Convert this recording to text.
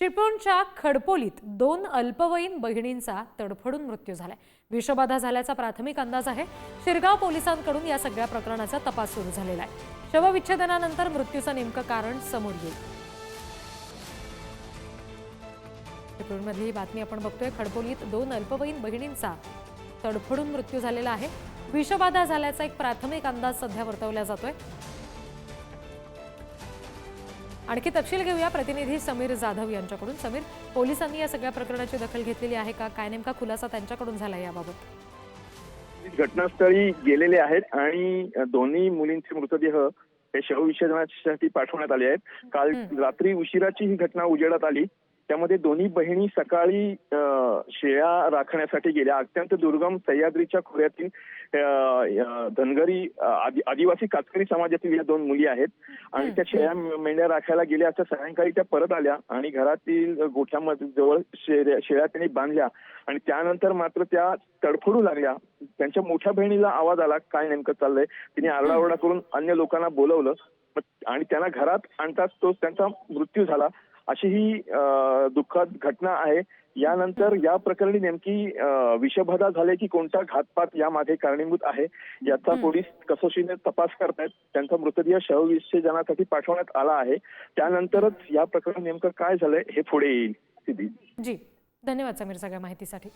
चिपळूणच्या खडपोलीत दोन अल्पवयीन बहिणींचा तडफडून मृत्यू झालाय. विषबाधा झाल्याचा प्राथमिक अंदाज आहे. शिरगाव पोलिसांकडून या सगळ्या प्रकरणाचा तपास सुरू झालेला आहे. शवविच्छेदनानंतर मृत्यूचं नेमकं कारण समोर येईल. चिपळूणमधली ही बातमी आपण बघतोय. खडपोलीत दोन अल्पवयीन बहिणींचा तडफडून मृत्यू झालेला आहे. विषबाधा झाल्याचा एक प्राथमिक अंदाज सध्या वर्तवला जातोय. आणखी तपशील घेऊया. प्रतिनिधी समीर जाधव यांच्याकडून. समीर पोलिसांनी या सगळ्या प्रकरणाची दखल घेतलेली आहे का? काय नेमका खुलासा त्यांच्याकडून झाला याबाबत? घटनास्थळी गेलेले आहेत आणि दोन्ही मुलींचे मृतदेह हे शवविच्छेदनासाठी पाठवण्यात आले आहेत. काल रात्री उशिराची ही घटना उजेडात आली. त्यामध्ये दोन्ही बहिणी सकाळी शेळ्या राखण्यासाठी गेल्या. अत्यंत दुर्गम सह्याद्रीच्या खोऱ्यातील धनगरी आदिवासी कातकरी समाजातील या दोन मुली आहेत. आणि त्या शेळ्या मेंढ्या राखायला गेल्या असता सायंकाळी त्या परत आल्या आणि घरातील गोठ्यामध्ये जवळ शेळ्या शेळ्या त्यांनी बांधल्या. आणि त्यानंतर मात्र त्या तडफडू लागल्या. त्यांच्या मोठ्या बहिणीला आवाज आला काय नेमकं चाललंय? तिने आरडाओरडा करून अन्य लोकांना बोलवलं. आणि त्यांना घरात आणताच तो त्यांचा मृत्यू झाला. अशी ही दुःखद घटना आहे. यानंतर या प्रकरणी नेमकी विषबाधा झाली की कोणता घातपात यामागे कारणीभूत आहे याचा पोलीस कसोशीने तपास करतायत. त्यांचा मृतदेह शवविच्छेदनासाठी पाठवण्यात आला आहे. त्यानंतरच या प्रकरणी नेमकं काय झालंय हे पुढे येईल. सिद्धी. जी. धन्यवाद समीर सगळ्या माहितीसाठी.